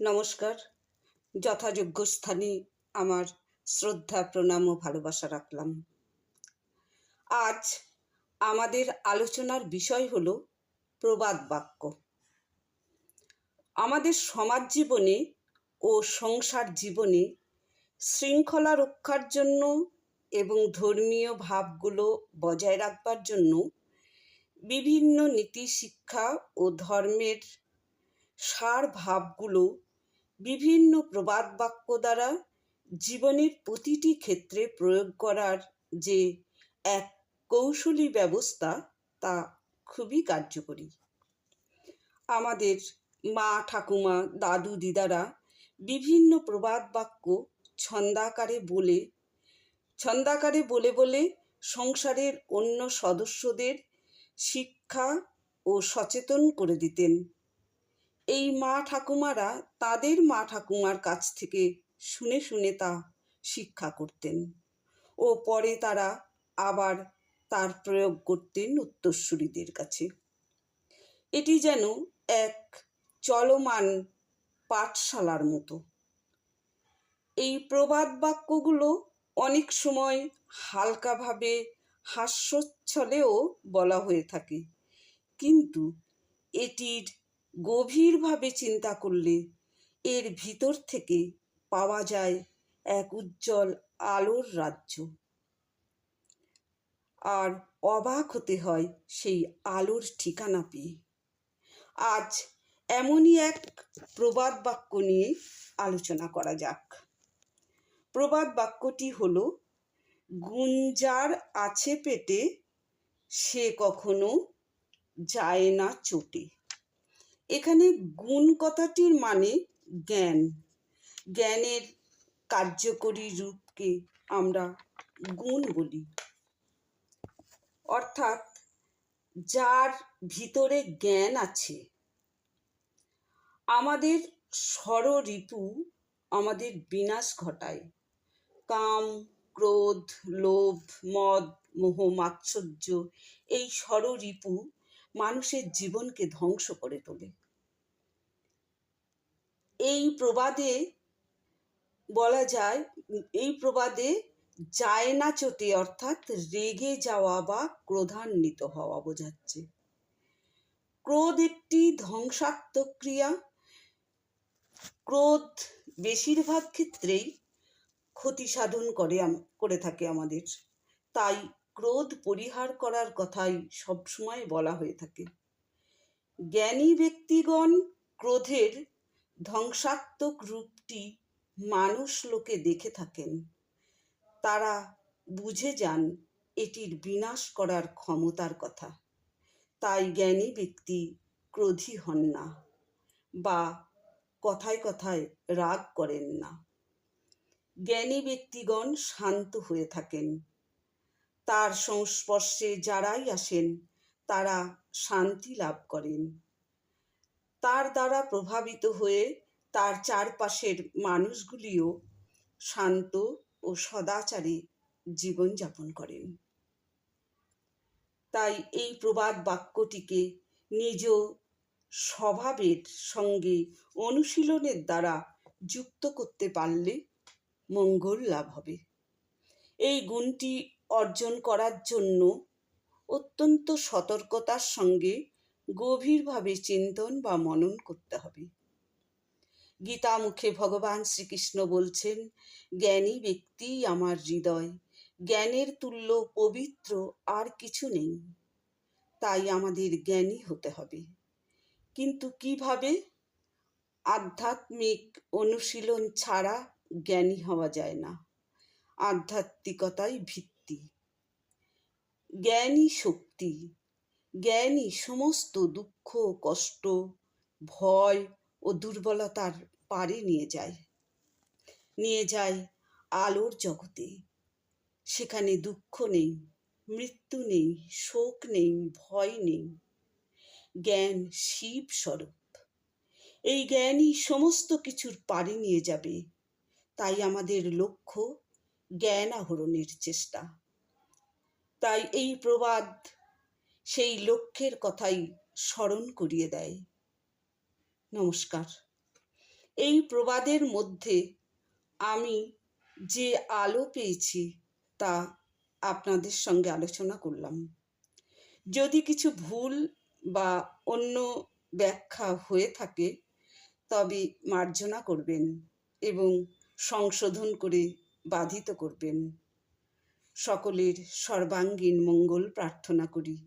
নমস্কার। যথাযোগ্য স্থানে আমার শ্রদ্ধা, প্রণাম ও ভালোবাসা রাখলাম। আজ আমাদের আলোচনার বিষয় হল প্রবাদ বাক্য। আমাদের সমাজ জীবনে ও সংসার জীবনে শৃঙ্খলা রক্ষার জন্য এবং ধর্মীয় ভাবগুলো বজায় রাখবার জন্য বিভিন্ন নীতি, শিক্ষা ও ধর্মের সার ভাবগুলো বিভিন্ন প্রবাদ বাক্য দ্বারা জীবনের প্রতিটি ক্ষেত্রে প্রয়োগ করার যে এক কৌশলী ব্যবস্থা, তা খুবই কার্যকরী। আমাদের মা ঠাকুমা, দাদু দিদারা বিভিন্ন প্রবাদ বাক্য ছন্দাকারে বলে ছন্দাকারে বলে বলে সংসারের অন্য সদস্যদের শিক্ষা ও সচেতন করে দিতেন। এই মা ঠাকুমারা তাদের মা ঠাকুমার কাছ থেকে শুনে শুনে তা শিক্ষা করতেন ও পরে তারা আবার তার প্রয়োগ করতেন উত্তরসূরিদের কাছে। এটি যেন এক চলমান পাঠশালার মতো। এই প্রবাদ বাক্যগুলো অনেক সময় হালকাভাবে হাস্যচ্ছলেও বলা হয়ে থাকে। কিন্তু এটির গভীরভাবে চিন্তা করলে এর ভিতর থেকে পাওয়া যায় এক উজ্জ্বল আলোর রাজ্য। আর অবাক হতে হয় সেই আলোর ঠিকানা পেয়ে। আজ এমনই এক প্রবাদ বাক্য নিয়ে আলোচনা করা যাক। প্রবাদ বাক্যটি হল গুঞ্জার আছে পেটে, সে কখনো যায় না চোটে। এখানে গুণ কথাটির মানে জ্ঞান। জ্ঞানের কার্যকরী রূপকে আমরা গুণ বলি। অর্থাৎ যার ভিতরে জ্ঞান আছে, আমাদের ষড়রিপু আমাদের বিনাশ ঘটায়। কাম, ক্রোধ, লোভ, মদ, মোহ, মাৎসর্য এই ষড়রিপু মানুষের জীবনকে ধ্বংস করে তোলে। এই প্রবাদে বলা যায়, এই প্রবাদে যায় না চোটে অর্থাৎ রেগে যাওয়া বা ক্রোধান্বিত হওয়া বোঝাচ্ছে। ক্রোধ একটি ধ্বংসাত্মক ক্রিয়া। ক্রোধ বেশিরভাগ ক্ষেত্রেই ক্ষতি সাধন করে করে থাকে আমাদের। তাই ক্রোধ পরিহার করার কথাই সবসময় বলা হয়ে থাকে। জ্ঞানী ব্যক্তিগণ ক্রোধের ধ্বংসাত্মক রূপটি মানুষ লোকে দেখে থাকেন। তারা বুঝে যান এটির বিনাশ করার ক্ষমতার কথা। তাই জ্ঞানী ব্যক্তি ক্রোধী হন না বা কথায় কথায় রাগ করেন না। জ্ঞানী ব্যক্তিগণ শান্ত হয়ে থাকেন। তার সংস্পর্শে যারাই আসেন, তারা শান্তি লাভ করেন। তার দ্বারা প্রভাবিত হয়ে তার চারপাশের মানুষগুলিও শান্ত ও সদাচারে জীবনযাপন করেন। তাই এই প্রবাদ বাক্যটিকে নিজ স্বভাবের সঙ্গে অনুশীলনের দ্বারা যুক্ত করতে পারলে মঙ্গল লাভ হবে। এই গুণটি অর্জন করার জন্য অত্যন্ত সতর্কতার সঙ্গে গভীরভাবে চিন্তন বা মনন করতে হবে। গীতা মুখে ভগবান শ্রীকৃষ্ণ বলছেন, জ্ঞানী ব্যক্তি আমার হৃদয়, জ্ঞানের তুল্য পবিত্র আর কিছু নেই। তাই আমাদের জ্ঞানী হতে হবে। কিন্তু কীভাবে? আধ্যাত্মিক অনুশীলন ছাড়া জ্ঞানী হওয়া যায় না। আধ্যাত্মিকতাই ভিত্তি। জ্ঞানী শক্তি জ্ঞানই সমস্ত দুঃখ, কষ্ট, ভয় ও দুর্বলতার পারে নিয়ে যায়। নিয়ে যায় আলোর জগতে। সেখানে দুঃখ নেই, মৃত্যু নেই, শোক নেই, ভয় নেই। জ্ঞান শিব স্বরূপ। এই জ্ঞানই সমস্ত কিছুর পারে নিয়ে যাবে। তাই আমাদের লক্ষ্য জ্ঞান আহরণের চেষ্টা। তাই এই প্রবাদ সেই লক্ষ্যের কথাই স্মরণ করিয়ে দেয়। নমস্কার। এই প্রবাদের মধ্যে আমি যে আলো পেয়েছি তা আপনাদের সঙ্গে আলোচনা করলাম। যদি কিছু ভুল বা অন্য ব্যাখ্যা হয়ে থাকে, তবে মার্জনা করবেন এবং সংশোধন করে বাধিত করবেন। সকলের সর্বাঙ্গীন মঙ্গল প্রার্থনা করি।